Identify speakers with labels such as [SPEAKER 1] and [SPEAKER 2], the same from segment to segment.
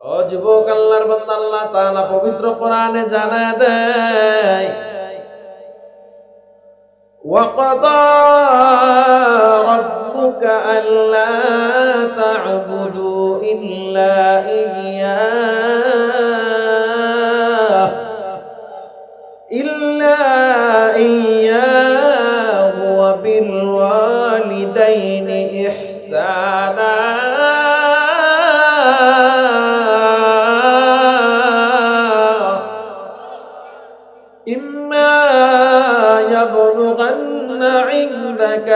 [SPEAKER 1] ও যুবক আল্লাহর বান্দা আল্লাহ তাআলা পবিত্র কোরআনে জানায় দেয় وقضى ربك ألا تعبدوا إلا إياه إلا إياه وبالوالدين إحسانا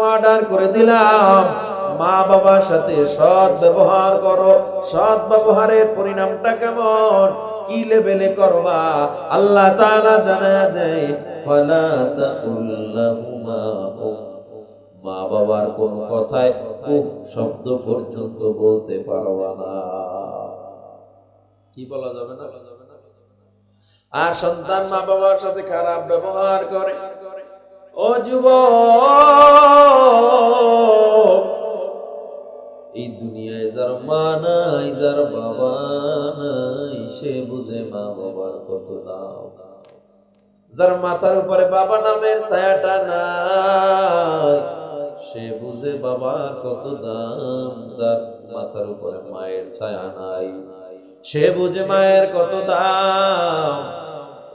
[SPEAKER 1] অর্ডার করে দিলাম। মা বাবার সাথে সৎ ব্যবহার করো। সৎ ব্যবহারের পরিণামটা কেমন? কি লেভেলে করবা? আল্লাহ তাআলা জানা দেয় ফালা তাকুল্লাহুমা মা বাবার কোন কথায় উফ শব্দ পর্যন্ত বলতে পারবা না। কি বলা যাবে না? আর সন্তান মা বাবার সাথে খারাপ ব্যবহার করে। ও এই দুনিয়ায় যার মা নাই, যার বাবা নাই, সে বুঝে মা বাবার কত দাম। যার মাথার উপরে বাবা নামের ছায়াটা নাই, সে বুঝে বাবার কত দাম। যার মাথার উপরে মায়ের ছায়া নাই, সে বুঝে মায়ের কত দাম।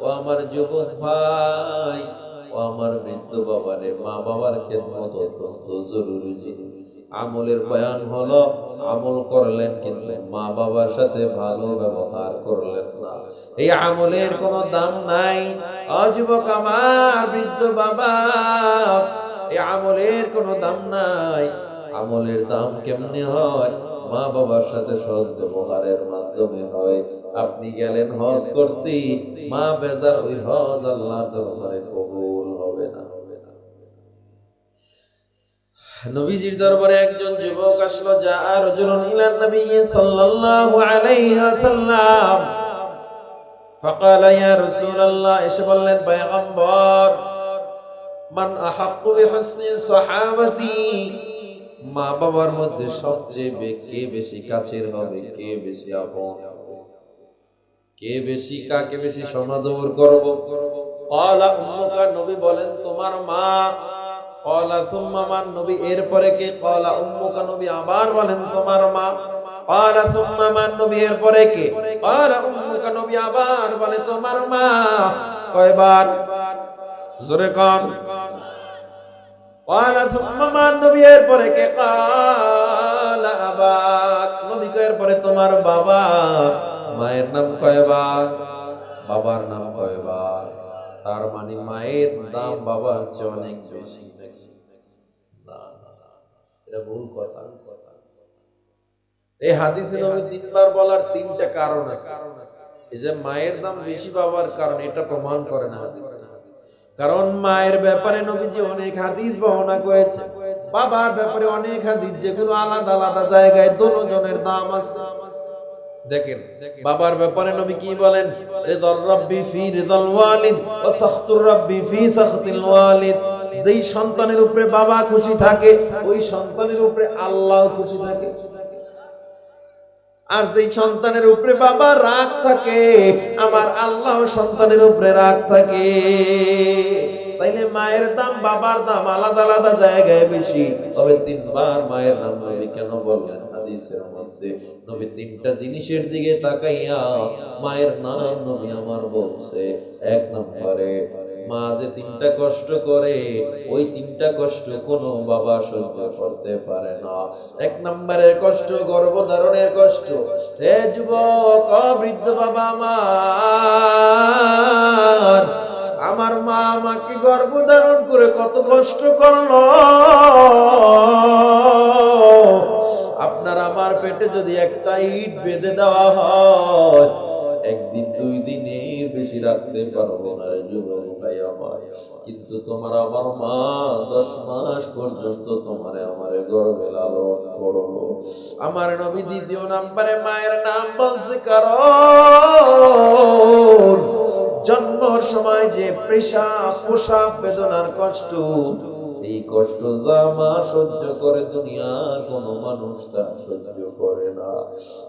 [SPEAKER 1] ও আমার যুবক ভাই ও আমার বৃদ্ধ বাবারে, মা বাবার খেদমত অত্যন্ত জরুরি জিনিস আমলের বয়ান হলো, আমল করলেন কিন্তু মা বাবার সাথে ভালো ব্যবহার করলেন না। এই আমলের কোনো দাম নাই। অযুবক আমার বৃদ্ধ বাবা, এই আমলের কোনো দাম নাই। আমলের দাম কেমনে হয়? মা বাবার সাথে সৎ ব্যবহারের মাধ্যমে হয় আপনি গেলেন হজ করতে মা বেজার ওই হজ আল্লাহর দরবারে কবুল হবে না হবে না নবীজির দরবারে একজন যুবক আসলো যা রজুলুন ইলান নবী সাল্লাল্লাহু আলাইহি ওয়াসাল্লাম فقال يا رسول الله এসে বললেন পয়গম্বর মান আহাক্কু বিহুসনি সাহাবাতি মা বাবার মধ্যে সবচেয়ে কে বেশি কাছের হবে? কে বেশি আপন? কে বেশি কাকে বেশি সমাদর করব? ক্বালা উম্মুকা নবী বলেন, তোমার মা। ক্বালা সুম্মা মান নবী, এরপরে কে? ক্বালা উম্মুকা নবী আবার বলেন, তোমার মা। ক্বালা সুম্মা মান নবী, এরপরে কে? ক্বালা উম্মুকা নবী আবার বলে, তোমার মা। কয়বার? জোরে কন। তোমার বাবা। মায়ের নাম কয়বা বাবার নাম কয়বা তার মানে মায়ের নাম বাবার চেয়ে অনেক বেশি এটা ভুল কথা। এই হাদিসে তিনবার বলার তিনটা কারণ আছে। এই যে মায়ের নাম বেশি বাবার কারণ, এটা প্রমাণ করে না হাদিসে কারণ মায়ের ব্যাপারে নবীজি অনেক হাদিস বর্ণনা করেছে। বাবার ব্যাপারে অনেক হাদিস, যেগুলো আলাদা আলাদা জায়গায় দুজনের দাম আছে। বাবার ব্যাপারে নবী কি বলেন? সন্তানের উপরে বাবা খুশি থাকে, ওই সন্তানের উপরে আল্লাহ খুশি থাকে। আর যেই সন্তানের উপরে বাবা রাগ থাকে, আমার আল্লাহ সন্তানের উপরে রাগ থাকে। তাইলে মায়ের দাম বাবার দাম আলাদা আলাদা জায়গায় বেশি। তবে তিনবার মায়ের নাম নবী কেন বললেন হাদিসের মধ্যে? নবী তিনটা জিনিসের দিকে তাকাইয়া মায়ের নাম নবী আমার বলছে। এক নম্বরে মা যে তিনটা কষ্ট করে, ওই তিনটা কষ্ট কোনো বাবা সহ্য করতে পারে না। এক নম্বরের কষ্ট কষ্ট। হে যুবক বৃদ্ধ বাবা আমার আমার মা আমাকে গর্ভধারণ করে কত কষ্ট করল। আপনার আমার পেটে যদি একটা ইট বেঁধে দেওয়া হয়, একদিন, দুই দিনের বেশি রাখতে পারব না রে যুবক ভাই আমার কিন্তু তোমার আমার মা দশ মাস পর্যন্ত তোমারে আমারে গর্বে লালন করব। আমার নবী দ্বিতীয় নাম্বারে, মায়ের নাম বলছে, কারণ জন্মর সময় যে পেশা, পোশাক, বেদনার কষ্ট এই কষ্ট যা মা সহ্য করে দুনিয়ার কোনো মানুষ তা সহ্য করে না।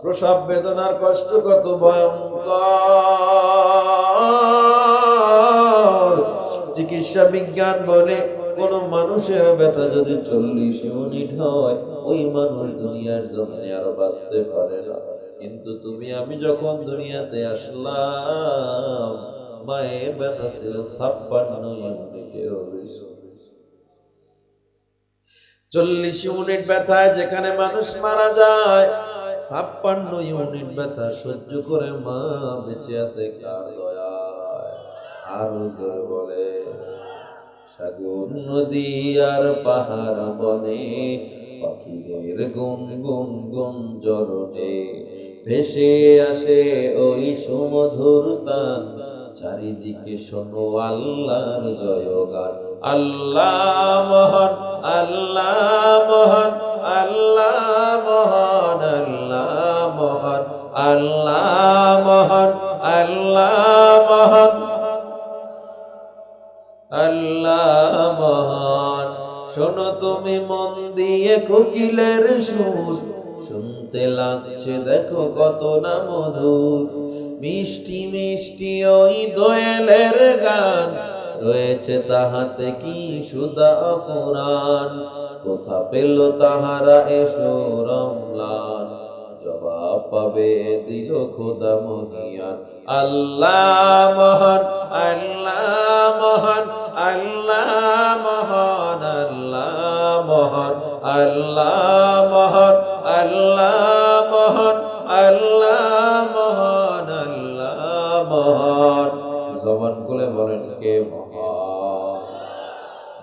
[SPEAKER 1] প্রসব বেদনার কষ্ট কত ভয়ঙ্কর। চিকিৎসা বিজ্ঞান বলে কোন মানুষের ব্যথা যদি চল্লিশ ইউনিট হয়, ওই মানুষ দুনিয়ার জমিনে আর বাঁচতে পারে না। কিন্তু তুমি, আমি যখন দুনিয়াতে আসলাম, মায়ের ব্যথা ছিল ছাপ্পান্ন ইউনিটেরও বেশি। চল্লিশ ইউনিট ব্যথায় যেখানে মানুষ মারা যায়, ছাপ্পান্ন ইউনিট ব্যথা সহ্য করে মা বেঁচে আছে কার বলে, সাগর নদী আর পাহাড় বনে পাখিদের গুন গুন গুন জরনে ভেসে আসে ওই সুমধুর তান চারিদিকে শোনো আল্লাহর জয়গান। আল্লাহ মহান আল্লাহ মহান আল্লাহ মহান আল্লাহ মহান আল্লাহ মহান আল্লাহ মহান আল্লাহ মহান। শোনো তুমি মন দিয়ে কোকিলের সুর, শুনতে লাগছে দেখো কত না মধুর। মিষ্টি মিষ্টি ওই দোয়েলের গান রয়েছে তাহাতে কি সুদা ফুরান কোথা পেল তাহারা এসো রমলান? জবাব পাবে দিল খোদা মহিয়ান আল্লাহ মহান আল্লাহ মহান আল্লাহ মহান আল্লাহ মহান আল্লাহ মহান আল্লাহ মহান আল্লাহ মহান আল্লাহ মহান। জবান খুলে বলেন, কে মহান?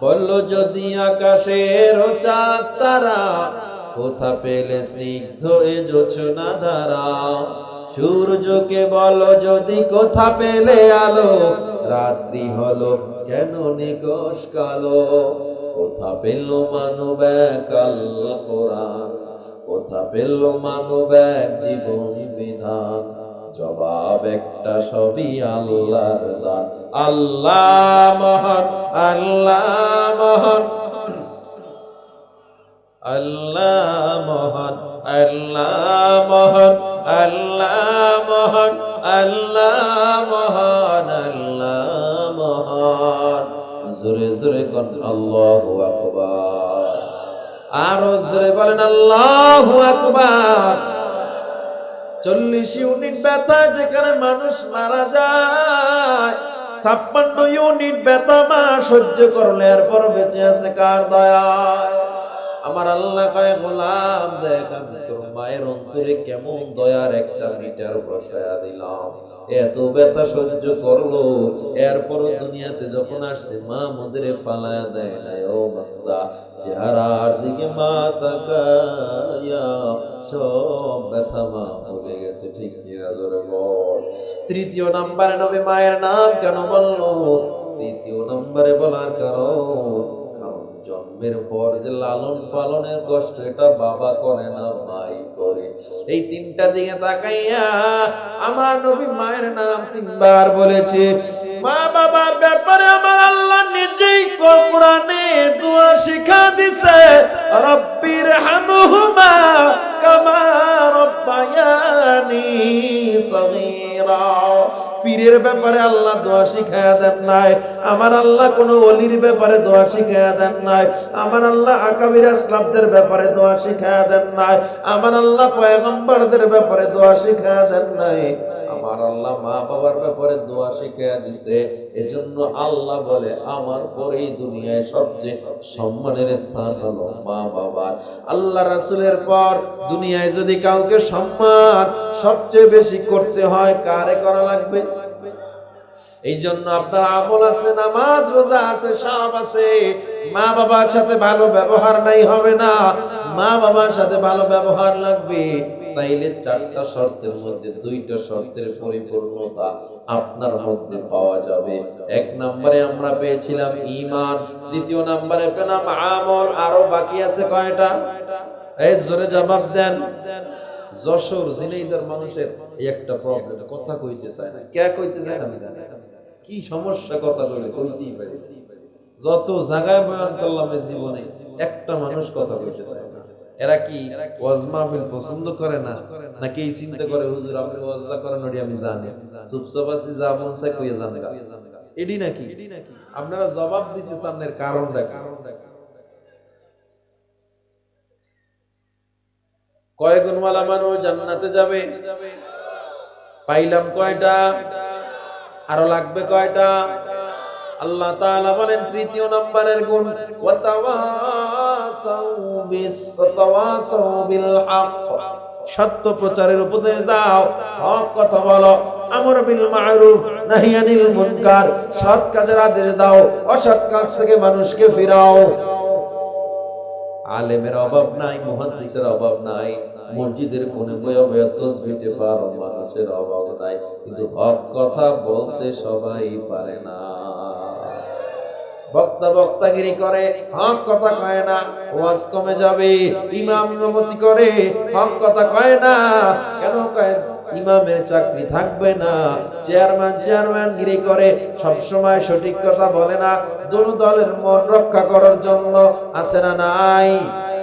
[SPEAKER 1] বলল, যদি আকাশের চাঁদ তারা কোথা পেলে স্নিগ্ধ এ জোছনা ধারা সূর্যকে বলো, যদি কোথা পেলে আলো? রাত্রি হলো কেন নিকশ কালো? কোথা পেল মানব এক আল্লাহ কোরআন? কোথা পেল মানব এক জীবন বিধান? জবাব একটা সবই আল্লাহর দান। আল্লাহ মহান আল্লাহ মহান। আল্লাহ মহান আল্লাহ মহান আল্লাহ মহান আল্লাহ মহান আল্লাহ মহান। জোরে জোরে কন, আল্লাহু আকবার। আরও জোরে বলেন, আল্লাহু আকবার। চল্লিশ ইউনিট ব্যথা যেখানে মানুষ মারা যায়, ছাপ্পান্ন ইউনিট ব্যথা মা সহ্য করলে, এরপর বেঁচে আছে কার দয়ায়? আমার আল্লাহ কয়, গোলাম, দেখ, আমি তোর মায়ের অন্তরে কেমন দয়ার একটা মিটার বসায়া দিলাম। এত ব্যথা সহ্য করল, এরপর দুনিয়াতে যখন আসছে, মা মদিরে ফালায়া দেয় না, ও বান্দা, চেহারার দিকে মা তাকায়া, সব ব্যথা মা গেছে ঠিক কিনা জোরে বল তৃতীয় নাম্বারে নবী মায়ের নাম কেন বলল? তৃতীয় নাম্বারে বলার কারণ জন্মের পর যে লালন পালনের কষ্ট এটা বাবা করে না, মাই করে। এই তিনটা দিকে তাকাইয়া আমার নবী মায়ের নাম তিনবার বলেছে। মা বাবার ব্যাপারে আমার আল্লাহ নিজেই কোরআনে দোয়া শিখা দিছে রব্বির হামহুমা কামা রব্বায়ানি সগীরা। পীরের ব্যাপারে আল্লাহ দোয়া শিখায়া দেন নাই, আমার আল্লাহ কোন অলির ব্যাপারে দোয়া শিখায়া দেন নাই, আমার আল্লাহ আকাবির আসলামদের ব্যাপারে দোয়া শিখায়া দেন নাই, আমার আল্লাহ পয়গম্বরদের ব্যাপারে দোয়া শিখায়া দেন নাই। আমার আল্লাহ মা বাবার ব্যাপারে দোয়া শিখায়া দিছে। এজন্য আল্লাহ বলে, আমার পরেই দুনিয়ায় সবচেয়ে সম্মানের স্থান হলো মা বাবার। আল্লাহ রাসূলের পর দুনিয়ায় যদি কাউকে সম্মান সবচেয়ে বেশি করতে হয়, কারে করা লাগবে? এই জন্য আপনার আমল আছে, নামাজ, রোজা আছে, সব আছে। মা বাবার সাথে ভালো ব্যবহার নাই, হবে না। মা বাবার সাথে ভালো ব্যবহার লাগবে। তাইলে চারটা শর্তের মধ্যে দুইটা শর্তের পরিপূর্ণতা আপনার মধ্যে পাওয়া যাবে। এক নম্বরে আমরা পেয়েছিলাম ইমান দ্বিতীয় নম্বরে পেলাম আমল, আরও বাকি আছে কয়টা? এই জোরে জবাব দেন। যশোর জিনেইদার মানুষের একটা প্রবলেম কথা কইতে চায় না। কে কইতে চায় না জানি কি সমস্যা কথা কইলে কইতেই পারে যত জায়গায় বয়ান করলাম জীবনে, একটা মানুষ কথা কইতে চায় না। এরা কি ওয়াজ মাহফিল পছন্দ করে না? নাকি এই চিন্তা করে, হুজুর, আপনি ওয়াজা করেন, ওটি আমি জানি। আছি, যা মন চায় কইয়া জান গা। এডি নাকি? আপনারা জবাব দিতে চান এর কারণটা কারণটা কয় গুণওয়ালা মানুষ জান্নাতে যাবে? পাইলাম কয়টা? আরও লাগবে কয়টা? আল্লাহ তাআলা বলেন তৃতীয় নম্বরের গুণ। ওয়াতাওয়াসাউ সত্য প্রচারের উপদেশ দাও। হক কথা বলো। আমর বিল মারুফ, নাহি আনিল মুনকার। সৎ কাজের আদেশ দাও। অসৎ কাজ থেকে মানুষকে ফিরাও। আলেমের অভাব নাই, মুহাদ্দিসের অভাব নাই। মসজিদের কোণে বয়ে তসবিতে পারো মানুষের অভাব নাই। কিন্তু হক কথা বলতে সবাই পারে না। বক্তা বক্তাগিরি করে, হক কথা কয় না, ওয়াজ কমে যাবে, ইমাম ইমামতি করে, হক কথা কয় না। কেন কয়? ইমামের চাকরি থাকবে না। চেয়ারম্যান চেয়ারম্যান গিরি করে সব সময় সঠিক কথা বলে না। দোনো দলের মন রক্ষা করার জন্য আছে না নাই?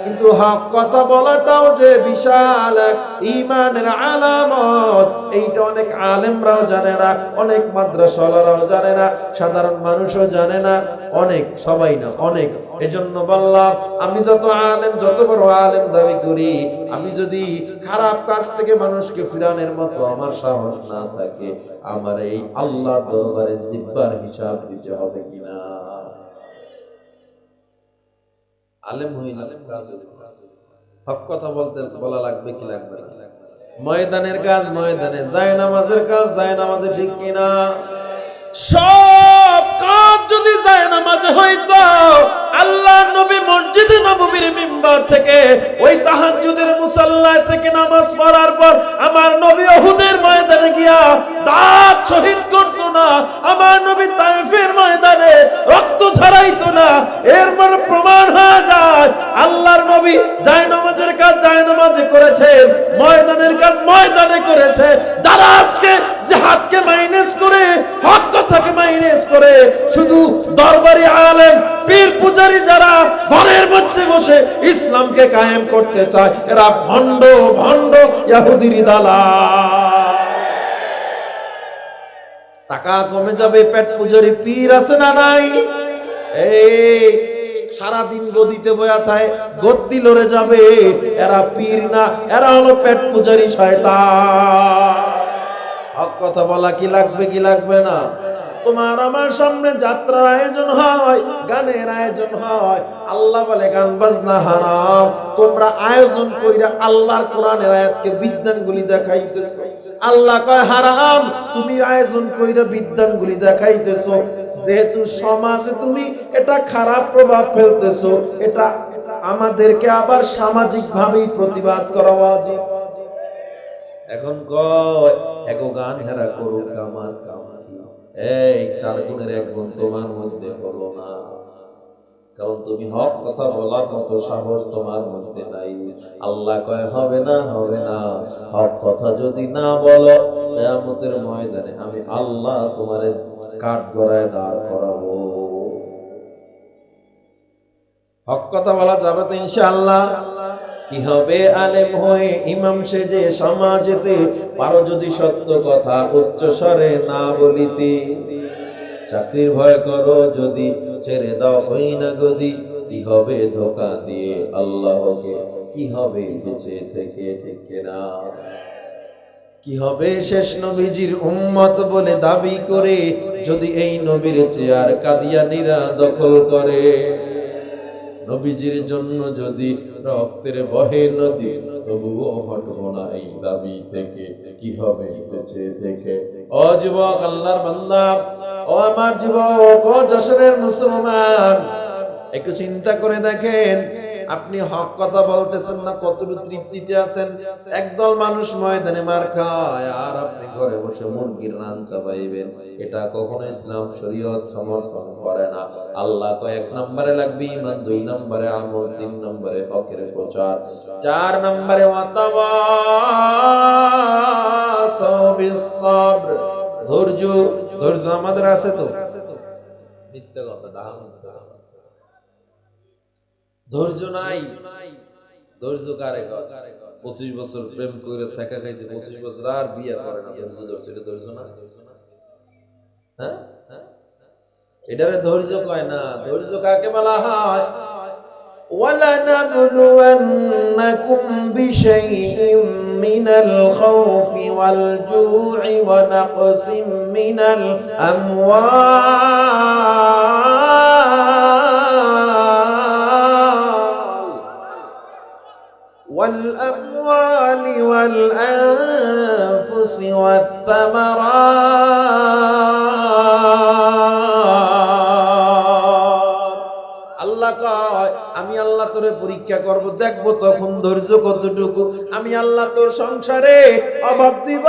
[SPEAKER 1] কিন্তু হক কথা বলাটাও যে বিশাল এক ইমানের আলামত, এইটা অনেক আলেমরাও জানে না, অনেক মাদ্রাসাওয়ালারাও জানে না, সাধারণ মানুষও জানে না, অনেক, সবাই না, অনেক। এজন্য বললাম, আমি যত আলেম, যত বড় আলেম দাবি করি, আমি যদি খারাপ কাজ থেকে মানুষকে ফিরানোর মতো আমার সাহস না থাকে, আমার এই আল্লাহর দরবারে জিব্বার হিসাব দিতে হবে কিনা? আলেম হইলাম কাজ। হক কথা বলতে বলা লাগবে কি লাগবে? ময়দানের কাজ ময়দানে, যায় নামাজের কাজ যায় নামাজে ঠিক কিনা সব যদি যায় নামাজে হইতো আল্লাহ নবী মসজিদে নববীর মিম্বার থেকে ওই তাহাজ্জুদের মুসাল্লায় থেকে নামাজ পড়ার পর আমার নবী ওহুদের ময়দানে গিয়া দাঁত শহীদ করত না, আমার নবী তাইফের ময়দানে রক্ত ঝরাইতো না। এর মানে প্রমাণ হয়ে যায়, আল্লাহর নবী যায় নামাজের কাজ যায় নামাজে করেছেন ময়দানের কাজ ময়দানে করেছে। যারা আজকে জিহাদকে মাইনাস করে, হক কথাকে মাইনাস করে, শুধু দরবারি আলেম, পীর পূজারি যারা ঘরের মধ্যে বসে ইসলামকে কায়েম করতে চায়, এরা ভণ্ড ভণ্ড ইয়াহুদির দালা টাকা কমে যাবে, পেট পূজারি পীর আছে না নাই? এই, সারাদিন গদিতে বয়া থাকে গদ্দি লড়ে যাবে, এরা পীর না, এরা হলো পেট পূজারি শয়তান। হক কথা বলা কি লাগবে কি লাগবে না? তোমার আমার সামনে যাত্রার আয়োজন হয়, গানের আয়োজন হয়। আল্লাহ বলে, গান বাজনা হারাম। তোমরা আয়োজন কইরা আল্লাহর কোরআনের আয়াতকে বিদ্যানগুলি দেখাইতেছো। আল্লাহ কয়, হারাম। তুমি আয়োজন কইরা বিদ্যানগুলি দেখাইতেছো। যেহেতু সমাজে তুমি এটা খারাপ প্রভাব ফেলতেছো, এটা আমাদেরকে আবার সামাজিক ভাবেই প্রতিবাদ করা উচিত এখন কয়, এগো গান হেরা করুক আমার কাম কি এই চার গুণের এক গুণ তোমার মধ্যে হলো না। কারণ তুমি হক কথা বলার মতো সাহস তোমার মধ্যে নাই। আল্লাহ কয়, হবে না হবে না। হক কথা যদি না বলো, কিয়ামতের ময়দানে আমি আল্লাহ তোমারে কাঠ গড়ায় দাঁড় করাবো। হক কথা বলা যাবে তো ইনশাআল্লাহ? কি হবে আলেম হয়ে ইমাম সেজে সমাজেতে? পারো যদি সত্য কথা উচ্চ স্বরে না বলিতে। চাকরির ভয় করো যদি, ছেড়ে দাও হই না গদি কি হবে ধোকা দিয়ে আল্লাহকে? কি হবে বেঁচে থেকে ঠিক না কি হবে শেষ নবীজির উম্মত বলে দাবি করে, যদি এই নবীর চেয়ার কাদিয়ানিরা দখল করে? নবীজির জন্য যদি রক্তের বহে নদী, তবুও হটব না এই দাবি থেকে। কি হবে বেঁচে থেকে? ও যুবক, আল্লাহর বান্দা, ও আমার যুবক, ও যশোরের মুসলমান, একটু চিন্তা করে দেখেন আপনি হক কথা বলতেছেন না, কতটুকু তৃপ্তিতে আছেন? একদল মানুষ ময়দানে মার খায়, আর আপনি ঘরে বসে মুরগির রান চাপাইবেন। এটা কখনো ইসলাম শরীয়ত সমর্থন করে না। আল্লাহ কয়েক নম্বরে লাগবে ইমান দুই নম্বরে আমল, তিন নম্বরে হকের প্রচার। চার নম্বরে ধৈর্য ধৈর্য আমাদের আছে তো? মিথ্যা কথা। ধৈর্য নাই ধৈর্য কারে কয়? পঁচিশ বছর প্রেম করে শেখা খাইছে পঁচিশ বছর আর বিয়ে করে না ধৈর্য ধরছে এটা ধৈর্য না হ্যাঁ এটারে ধৈর্য কয় না ধৈর্য কাকে বলা হয় ولنبلونكم بشيء من الخوف والجوع ونقص من الأموال والأموال والأنفس والثمرات. আল্লাহ তোরে পরীক্ষা করব, দেখব তখন ধৈর্য কতটুকু। আমি আল্লাহ তোর সংসারে অভাব দিব।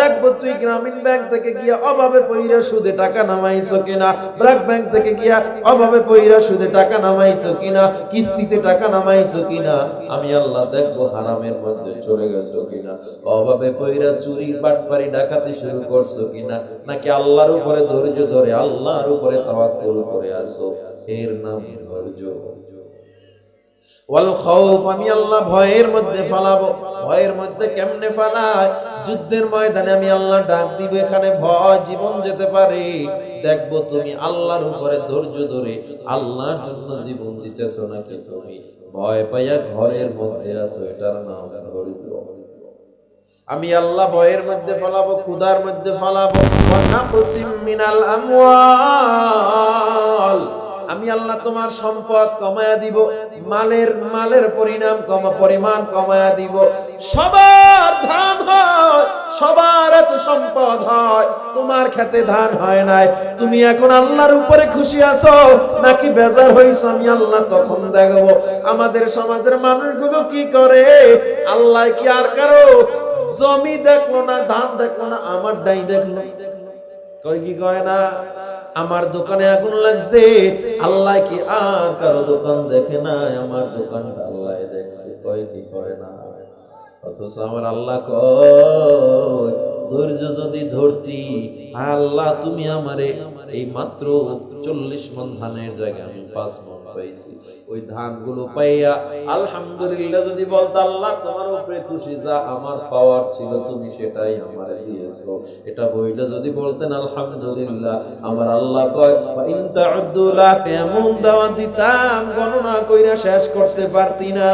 [SPEAKER 1] দেখব তুই গ্রামীণ ব্যাংক থেকে গিয়া অভাবে পইরা সুদে টাকা নামাইছো কিনা। ব্র্যাক ব্যাংক থেকে গিয়া অভাবে পইরা সুদে টাকা নামাইছো কিনা। কিস্তিতে টাকা নামাইছো কিনা। আমি আল্লাহ দেখব হারামের মধ্যে চলে গেছো কিনা। অভাবে পইরা চুরি, বাটপারি, ডাকাতি শুরু করছ কিনা। নাকি আল্লাহর উপরে ধৈর্য ধরে, আল্লাহর উপরে তাওয়াক্কুল করে আসো এর নাম ধৈর্য। ওয়াল খাউফ, আমি আল্লাহ ভয়ের মধ্যে ফালাবো। ভয়ের মধ্যে কেমনে ফালাই? যুদ্ধের ময়দানে আমি আল্লাহ ডাক দিব, এখানে ভয় জীবন যেতে পারে। দেখব তুমি আল্লাহর উপরে ধৈর্য ধরে আল্লাহর জন্য জীবন দিতেছো নাকি তুমি? ভয় পাইয়া ঘরের মধ্যে আছো, এটার নাম ধৈর্য। আমি আল্লাহ ভয়ের মধ্যে ফলাবো, ক্ষুধার মধ্যে ফলাবো। মিনাল আমওয়াল। আমি আল্লাহ তোমার সম্পদ কমায়া দিব, মালের মালের পরিণাম কমা, পরিমাণ কমায়া দিব। সবার ধান হয়, সবার এত সম্পদ হয়, তোমার খেতে ধান হয় নাই। তুমি এখন আল্লাহর উপরে খুশি আছো, নাকি বেজার হইছো, আমি আল্লাহ তখন দেখব। আমাদের সমাজের মানুষগুলো কি করে? আল্লাহ কি আর কারও জমি দেখল না, ধান দেখল না, আমার ডাই দেখল? কই কি কয় না? আমার দোকানে আগুন লাগছে। আল্লাহ কি আর কারও দোকান দেখে না আমার দোকানটা আল্লাহ দেখছে। কয় কি কয় না? অথচ আমার আল্লাহ কয় ধৈর্য যদি ধরতি, আল্লাহ তুমি আমারে এই মাত্র চল্লিশ মন ধানের জায়গায় আমি পাঁচ মন পাইছি। ওই ধানগুলো পাইয়া আলহামদুলিল্লাহ যদি বলতো, আল্লাহ, তোমার উপরে খুশি যা, আমার পাওয়ার ছিল, তুমি সেটাই আমারে দিয়েছ। এটা বইলে যদি বলতেন, আলহামদুলিল্লাহ। আমার আল্লাহ কয় ইন তাউদ্দু কেমন দাওয়া দিতাম, গণনা কইরা শেষ করতে পারতি না।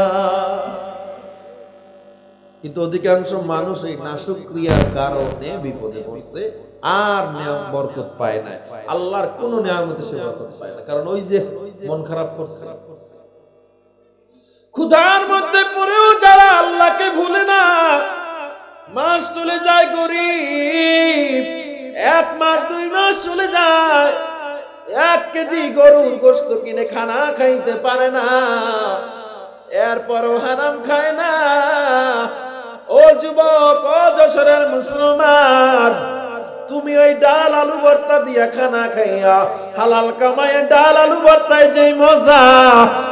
[SPEAKER 1] কিন্তু অধিকাংশ মানুষ এই নাশক্রিয়ার কারণে বিপদে পড়ছে, আর নিয়ম বরকত পায় না আল্লাহর কোন নিয়ামতে সে বরকত পায় না, কারণ ওই যে মন খারাপ করছে। ক্ষুধার মধ্যে পড়েও যারা আল্লাহকে ভুলে না, মাস চলে যায় গরিব, এক মাস, দুই মাস চলে যায়, এক কেজি গরুর গোস্ত কিনে খানা খাইতে পারে না, এরপরও হারাম খায় না। মুসলমান, তুমি ওই ডাল আলু দিয়া খানা খাইয়া, হালাল কামাই ডাল আলু যে মজা,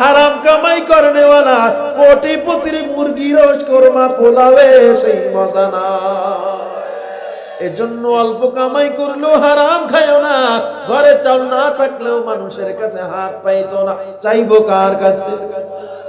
[SPEAKER 1] হারাম কামাই কোরমা পোলাবে সেই মজা না। এজন্য অল্প কামাই করলেও হারাম খায়ও না, ঘরে চাল না থাকলেও মানুষের কাছে হাত পাইতো না, চাইব কার কাছে?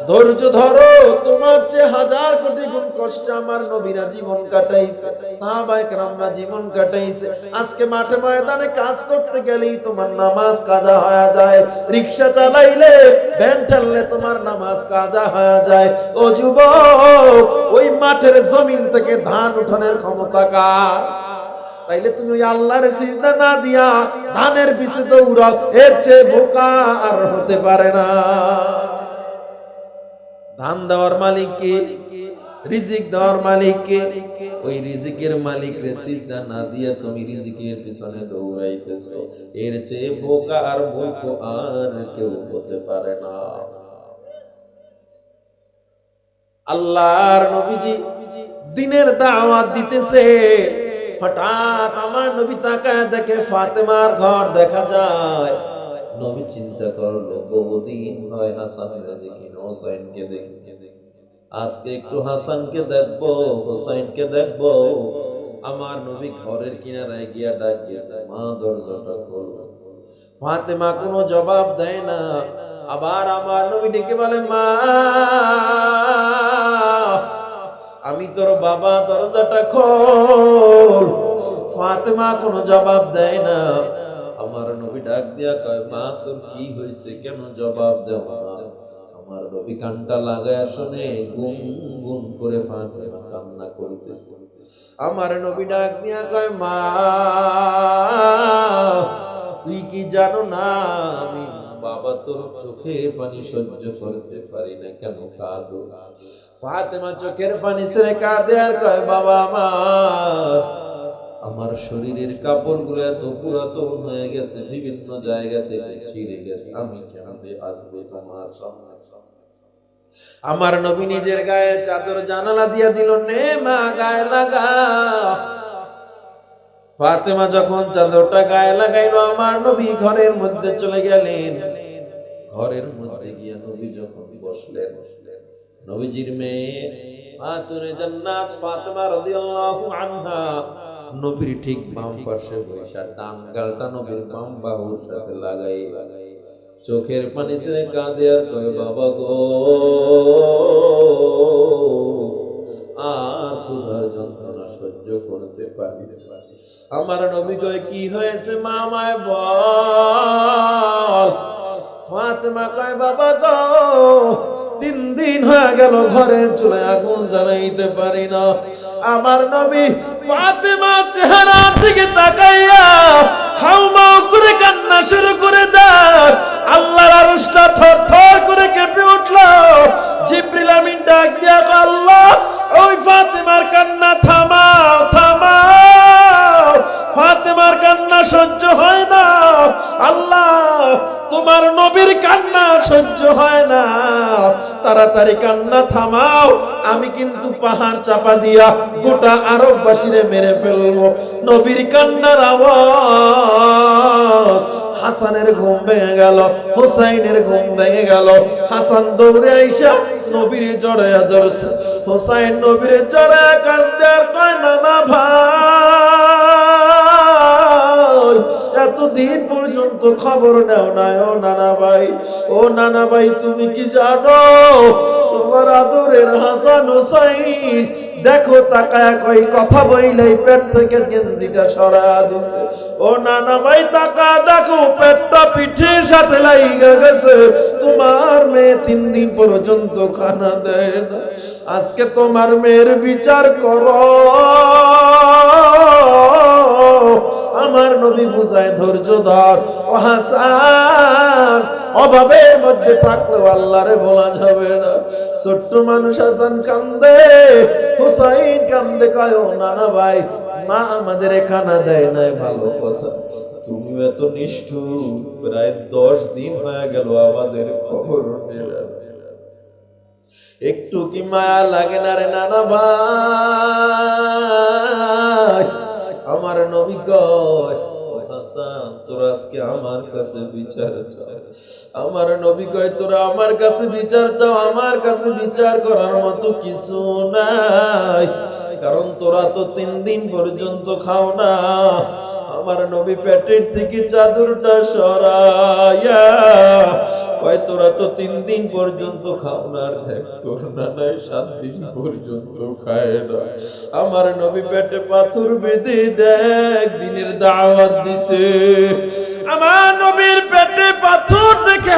[SPEAKER 1] ধৈর্য ধরো, তোমার যে হাজার কোটি গুণ কষ্টে আমার নবীরা জীবন কাটাইছে, সাহাবায়ে কেরামরা জীবন কাটাইছে। আজকে মাঠে ময়দানে কাজ করতে গেলেই তোমার নামাজ কাজা হয়ে যায়। রিকশা চালাইলে ভ্যান ঠেললে তোমার নামাজ কাজা হয়ে যায়। ও যুবক, ওই মাঠের জমিন থেকে ধান উঠানোর ক্ষমতা কার? তাইলে তুমি ওই আল্লাহর সিজদা না দিয়া ধানের পিছে দৌড়াও, এর চেয়ে বোকা আর হতে পারে না। ধান দেওয়ার মালিক কে? রিজিক দেওয়ার মালিক কে? ওই রিজিকের মালিক রে সিজদা না দিয়ে তুমি রিজিকের পিছনে দৌড়াইতেছো। এর চেয়ে বোকা আর মূর্খ আর কেউ হতে পারে না। আল্লাহর নবীজি দিনের দাওয়াত দিতেছে। হঠাৎ আমার নবী তাকায় দেখে ফাতেমার ঘর দেখা যায়। নবী চিন্তা করল বহুদিন হয় হাসান দেখি হোসাইনকে দেখি আজকে একটু হাসানকে দেখব, হোসাইনকে দেখব। আমার নবী ঘরের কিনারায় গিয়া ডাক গেছে মা, দরজাটা খোলো। ফাতেমা কোনো জবাব দেয় না। আবার আমার নবী ডেকে বলে, মা, আমি তোর বাবা, দরজাটা খোল। ফাতেমা কোনো জবাব দেয় না। ডাক দিয়া কয়, মা, তোর কি হয়েছে? কেন জবাব দেও না? আমার নবী কানটা লাগায় শুনে গুম গুম করে ফাতেমা কান্না করিতেছে। আমার নবী ডাক দিয়া কয়, মা, তুই কি জানো না, আমি বাবা তোর চোখে পানি সহ্য করতে পারি না? কেন কাঁদো? ফাতেমা চোখের পানি ছেড়ে কাঁদে আর কয়, বাবা আমার আমার শরীরের কাপড়গুলো এত পুরাতন হয়ে গেছে, বিভিন্ন জায়গা থেকে ছিঁড়ে গেছে, আমি কেমনে আসব তোমার আমার নবী নিজের গায়ের চাদর জানালা দিয়া দিল, নে মা, গায়ে লাগা। ফাতেমা যখন চাদরটা গায়ে লাগাইলো, আমার নবী ঘরের মধ্যে চলে গেলেন। ঘরের মধ্যে গিয়া নবী যখন বসলেন, নবীজির মেয়ে ফাতুনে জান্নাত ফাতেমা রাদিয়াল্লাহু আনহা নবীর ঠিক বাম পাশে বৈশা ডান গালটা নবীর বাম বাহুর সাথে লাগাই। চোখের পানি ছেড়ে কাঁদে আর কয়, বাবা গো, আর ক্ষুধার যন্ত্রণা সহ্য করতে পারি আমার নবী কয়, কি হয়েছে মা আমায় বল? ফাতেমা কয়, বাবা গো তিন দিন হয়ে গেল ঘরের চুলায় আগুন জ্বালাইতে পারি না। আমার নবী ফাতেমার চেহারার দিকে তাকাইয়া হাউমাউ করে কান্না শুরু করে দেয়। আল্লাহর আরশটা থর থর করে কেঁপে উঠল। জিব্রিল আমিন ডাক দিয়া আল্লাহ, ওই ফাতেমার কান্না থামাও থামাও। ফাতেমার কান্না সহ্য হয় আল্লাহ, তোমার নবীর কান্না সহ্য হয় না। তাড়াতাড়ি কান্না থামাও, আমি কিন্তু পাহাড় চাপা দিয়া গোটা আরববাসীরে মেরে ফেলব। নবীর কান্নার আওয়াজ, হাসানের ঘুম ভেঙে গেল, হোসাইনের ঘুম ভেঙে গেল। হাসান দৌড়ে আইসা নবীর জড়াইয়া ধরছে। হোসাইন নবীর জড়াইয়া কান্দে আর না ভাই এতদিন পর্যন্ত খবর নেও ও নানা ভাই ও নানা ভাই তুমি কি জানো? তোমার আদরের হাসান হোসাইন, দেখো, তাকায় কই, কথা বইলেই পেট থেকে গেঞ্জিটা সরা দিছে। ও নানা ভাই তাকা দেখো, পেটটা পিঠের সাথে লাইগা গেছে। তোমার মেয়ে তিন দিন পর্যন্ত খানা দেয় না। আজকে তোমার মেয়ের বিচার করো। আমার নবী বুঝায় ধৈর্য ধর। ও হাসান, অভাবের মধ্যে থাকলেও আল্লাহরে বলা যাবে না। ছোট্ট মানুষ হাসান কান্দে, হুসাইন কান্দে, কয় নানা ভাই, মা আমাদের খানা দেয় নাই ভালো কথা। তুমি এত নিষ্ঠুর, প্রায় দশ দিন হয়ে গেল আমাদের খবর। একটু কি মায়া লাগে না রে নানা ভাই? আমার নবী কয় তোরা আমার কাছে বিচার চাও। আমার নবী তোরা আমার কাছে বিচার চাও, আমার কাছে বিচার করার মতো কিছু নাই। কারণ তোরা তো তিন দিন পর্যন্ত খাও না। আমার নবী পেটের থেকে চাদরটা সরাইয়া কয় তোরা তো তিন দিন পর্যন্ত খাও না দেখ, তোর নানাই সাত দিন পর্যন্ত খায় না। আমার নবী পেটে পাথর বেঁধে দেখ, দিনের দাওয়াত দিছে। আমার নবীর পেটে পাথর দেখে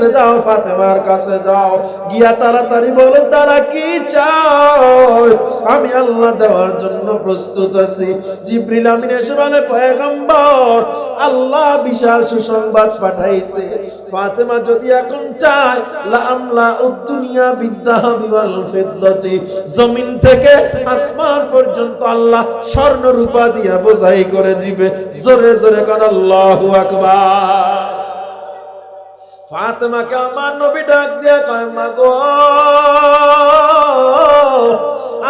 [SPEAKER 1] কাছে যাও, ফাতেমার কাছে যাও। গিয়া তাড়াতাড়ি বলো, তারা কি চায়? আমি আল্লাহ দেওয়ার জন্য প্রস্তুত আছি। জিব্রিল আমিন এসে বলে, পয়গম্বর, আল্লাহ বিশাল সুসংবাদ পাঠাইছে। ফাতেমা যদি এখন চায় লা আমলা উদ্দুনিয়া বিদ্যাহাবি ওয়াল ফিদ্দাতি। জমিন থেকে আসমান পর্যন্ত আল্লাহ স্বর্ণ রূপা দিয়া বোঝাই করে দিবে। জোরে জোরে কোন, আল্লাহু আকবার। ফাতেমাকে আমার নবী ডাক দিয়া কয় মাগো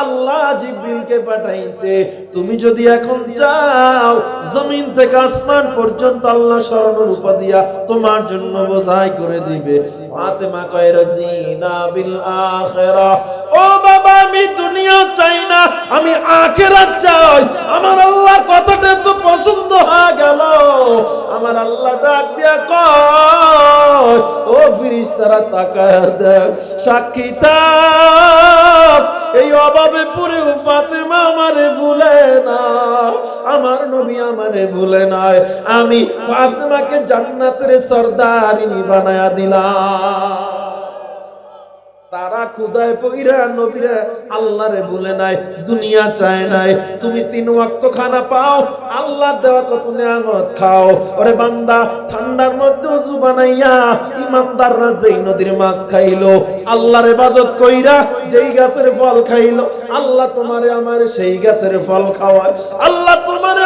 [SPEAKER 1] আল্লাহ জিব্রিলকে পাঠাইছে তুমি যদি এখন যাও জমিন থেকে আসমান পর্যন্ত আল্লাহ স্মরণ রূপা দিয়া তোমার জন্য বোঝাই করে দিবে। ফাতেমা কয়, রাজিনা বিল আখিরাহ ও বাবা, আমি দুনিয়া চাই না, আমি আখিরাত চাই। আমার আল্লাহ কতটা তো পছন্দ হয়ে গেল। আমার আল্লাহ ডাক দিয়া কয়, ও ফিরিস্তারা, তাকায় দেখ, সাক্ষী থাক। এই অভাবে পড়েও ফাতেমা আমারে ভুলে না, আমার নবী আমারে ভুলে নয় আমি ফাতেমাকে জান্নাতের সর্দারিনী বানায়া দিলাম। তারা খুদায় পইরা নবীরা আল্লাহরে ভুলে নাই, দুনিয়া চায় নাই। তুমি তিন ওয়াক্ত খানা পাও, আল্লাহর দেওয়া কত নিয়ামত খাও। ওরে বান্দা, ঠান্ডার মধ্যে উজু বানাইয়া ইমানদাররা যেই নদীর মাছ খাইলো, আল্লাহর ইবাদত কইরা যেই গাছের ফল খাইলো, আল্লাহ তোমারে আমারে সেই গাছের ফল খাওয়ায়। আল্লাহ তোমারে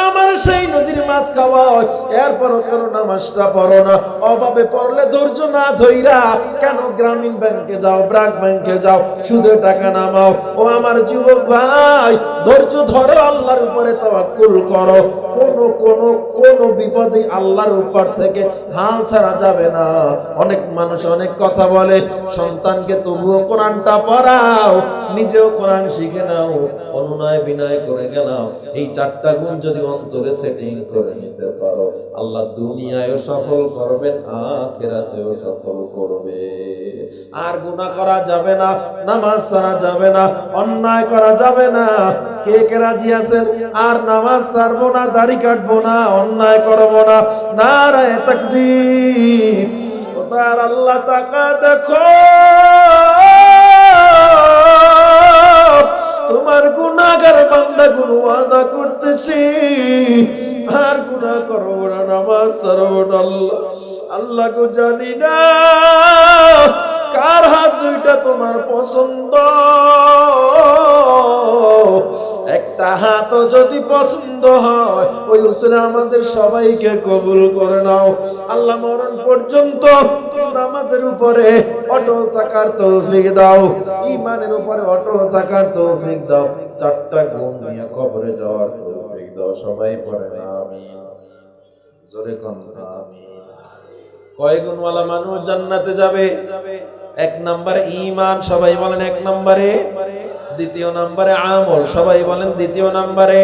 [SPEAKER 1] মাছ খাওয়ায় এরপরও কেন নামাজটা পড়ো না? অভাবে পড়লে ধৈর্য না ধইরা কেন গ্রামীণ ব্যাংকে যাও, ব্রাক ব্যাংকে যাও সুদে টাকা নামাও? ও আমার যুবক ভাই, ধৈর্য ধরো, আল্লাহর উপরে তাওয়াক্কুল করো। কোন কোন কোন বিপদে আল্লাহর উপর থেকে হাল ছাড়া যাবে না। অনেক মানুষ অনেক কথা বলে, সন্তানকে তবুও কোরআনটা পড়াও, নিজেও কোরআন শিখে নাও। অনুনয় বিনয় করে গেলাম। এই চারটা গুণ যদি অন্তরে সেটিং করে নিতে পারো, আল্লাহ দুনিয়ায়ও সফল করবেন আখেরাতেও সফল করবে। আর গুনাহ করা যাবে না, নামাজ ছাড়া যাবে না, অন্যায় করা যাবে না। কে কে রাজি আছেন? আর নামাজ ছাড়বো না, দাড়ি কাটবো না, অন্যায় করব না। নারায় তাকবীর। ও তার আল্লাহ তাকা দেখো। গুণ করতেছি। আর গুণা করো না, নামাজ ছাড়বো আল্লাহ। আল্লাহ গো জানি না কার হাত দুইটা তোমার পছন্দ। একটা হাত যদি পছন্দ হয়, ওই উসলে আমাদের সবাইকে কবুল করে নাও। আল্লাহ মরণ পর্যন্ত নামাজের উপরে অটল থাকার তৌফিক দাও। ইমানের উপরে অটল থাকার তৌফিক দাও। চারটা গুণ নিয়ে কবরে যাওয়ার তৌফিক দাও। সবাই পড়ে না আমি জোরে কোন আমিন। কয় গুণওয়ালা মানুষ জান্নাতে যাবে যাবে? এক নম্বরে ইমান সবাই বলেন এক নম্বরে। দ্বিতীয় নম্বরে আমল, সবাই বলেন দ্বিতীয় নম্বরে।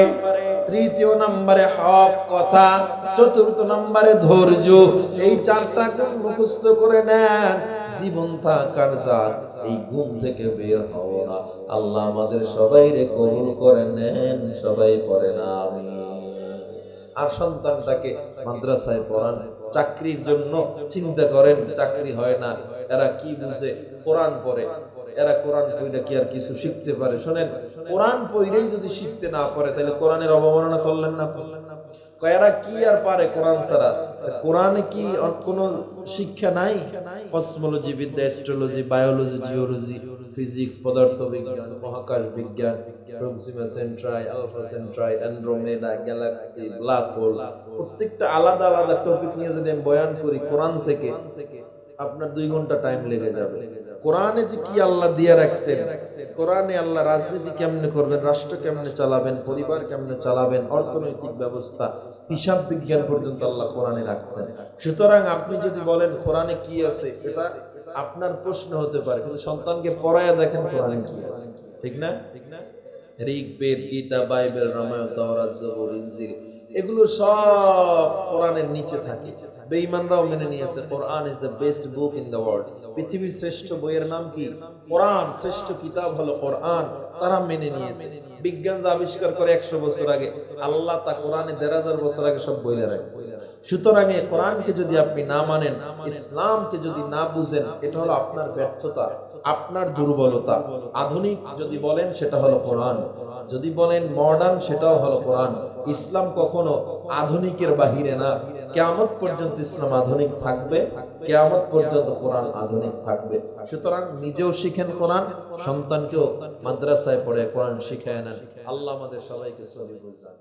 [SPEAKER 1] তৃতীয় নম্বরে হক, কথা। চতুর্থ নম্বরে ধৈর্য। এই চারটা গুণ মুখস্থ করে নেন। জীবন থাকার জাত, এই গুণ থেকে বের হও না। আল্লাহ আমাদের সবাই রে কবুল করে নেন, সবাই পড়ে না আমি আর সন্তানটাকে মাদ্রাসায় পড়ান, চাকরির জন্য চিন্তা করেন, চাকরি হয় না। এরা কি বুঝে? কোরআন পড়ে। এরা কোরআন পড়লে কি আর কিছু শিখতে পারে? শোনেন, কোরআন পড়লেই যদি শিখতে না পারে, তাহলে কোরআনের অবমাননা করলেন না। এরা কি আর পারে কোরআন ছাড়া? কোরআনে কি শিক্ষা নাই? কসমোলজি বিদ্যা, অ্যাস্ট্রোলজি, বায়োলজি, জিওলজি, ফিজিক্স পদার্থ বিজ্ঞান মহাকাশ বিজ্ঞান, Proxima Centauri, Alpha Centauri, Andromeda, galaxy, black hole. প্রত্যেকটা আলাদা আলাদা টপিক নিয়ে যদি আমি বয়ান করি কোরআন থেকে আপনার দুই ঘণ্টা টাইম লেগে যাবে। কোরআনে যে কি আল্লাহ দিয়ে রাখছেন, কোরআনে আল্লাহ রাজনীতি কেমনে করবেন, রাষ্ট্র কেমনে চালাবেন, পরিবার কেমনে চালাবেন, অর্থনৈতিক ব্যবস্থা, হিসাব বিজ্ঞান পর্যন্ত আল্লাহ কোরআনে রাখছেন। সুতরাং আপনি যদি বলেন কোরআনে কি আছে, এটা আপনার প্রশ্ন হতে পারে, কিন্তু সন্তানকে পড়ায় দেখেন কোরআনে কি আছে। ঠিক না? ঠিক না ঋগ্বেদ, গীতা, বাইবেল, রামায়ণ, তাওরাত জবুর ইনজিল এগুলো সব কোরআনের নিচে থাকে। বেঈমানরাও মেনে নিয়েছে, Quran is the best book in the world পৃথিবীর শ্রেষ্ঠ বইয়ের নাম কি? কোরআন। শ্রেষ্ঠ কিতাব হলো কোরআন। তারা মেনে নিয়েছে। বিজ্ঞান যা আবিষ্কার করে একশো বছর আগে, আল্লাহ তা কোরআনে দেড় হাজার বছর আগে সব বইলে রাখছে। সুতরাং এই কোরআনকে যদি আপনি না মানেন, ইসলামকে যদি না বুঝেন, এটা হলো আপনার ব্যর্থতা, আপনার দুর্বলতা। আধুনিক যদি বলেন, সেটা হলো কোরআন। যদি বলেন মডার্ন সেটাও হলো কোরআন। ইসলাম কখনো আধুনিকের বাহিরে না। কেমন পর্যন্ত ইসলাম আধুনিক থাকবে। কেয়ামত পর্যন্ত কোরআন আধুনিক থাকবে। সুতরাং নিজেও শিখেন কোরআন, সন্তানকেও মাদ্রাসায় পড়ে কোরআন শিখায় নেন। আল্লাহ আমাদের সবাইকে সহি বুঝান